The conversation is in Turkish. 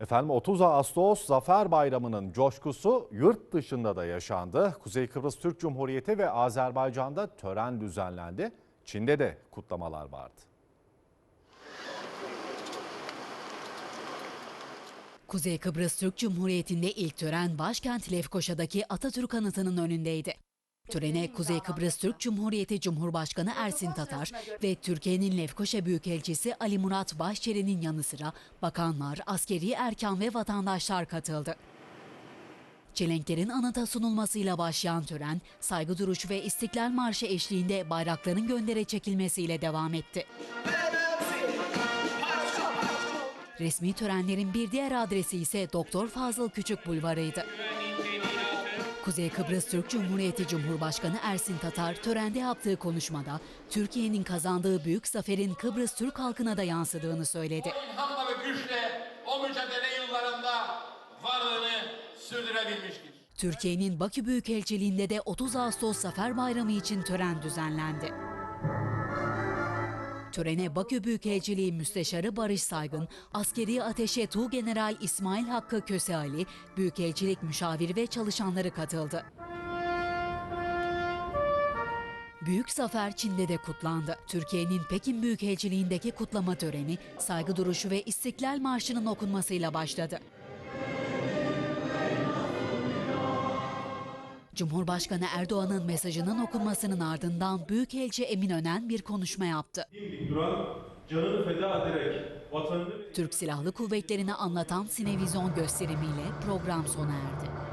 Efendim 30 Ağustos Zafer Bayramı'nın coşkusu yurt dışında da yaşandı. Kuzey Kıbrıs Türk Cumhuriyeti ve Azerbaycan'da tören düzenlendi. Çin'de de kutlamalar vardı. Kuzey Kıbrıs Türk Cumhuriyeti'nde ilk tören başkent Lefkoşa'daki Atatürk Anıtı'nın önündeydi. Törene Kuzey Kıbrıs Türk Cumhuriyeti Cumhurbaşkanı Ersin Tatar ve Türkiye'nin Lefkoşa Büyükelçisi Ali Murat Başçeri'nin yanı sıra bakanlar, askeri erkan ve vatandaşlar katıldı. Çelenklerin anıta sunulmasıyla başlayan tören, saygı duruşu ve İstiklal Marşı eşliğinde bayrakların göndere çekilmesiyle devam etti. Resmi törenlerin bir diğer adresi ise Doktor Fazıl Küçük Bulvarı'ydı. Kuzey Kıbrıs Türk Cumhuriyeti Cumhurbaşkanı Ersin Tatar törende yaptığı konuşmada Türkiye'nin kazandığı büyük zaferin Kıbrıs Türk halkına da yansıdığını söyledi. ilhamla ve güçle o mücadele yıllarında varlığını sürdürebilmiştir. Türkiye'nin Bakü Büyükelçiliğinde de 30 Ağustos Zafer Bayramı için tören düzenlendi. Törene Bakü Büyükelçiliği Müsteşarı Barış Saygın, Askeri Ateşe Tuğgeneral İsmail Hakkı Köse Ali, Büyükelçilik müşaviri ve çalışanları katıldı. Büyük zafer Çin'de de kutlandı. Türkiye'nin Pekin Büyükelçiliğindeki kutlama töreni, saygı duruşu ve İstiklal Marşı'nın okunmasıyla başladı. Cumhurbaşkanı Erdoğan'ın mesajının okunmasının ardından Büyükelçi Emin Önen bir konuşma yaptı. duran, canını feda ederek vatanını Türk Silahlı Kuvvetleri'ni anlatan sinevizyon gösterimiyle program sona erdi.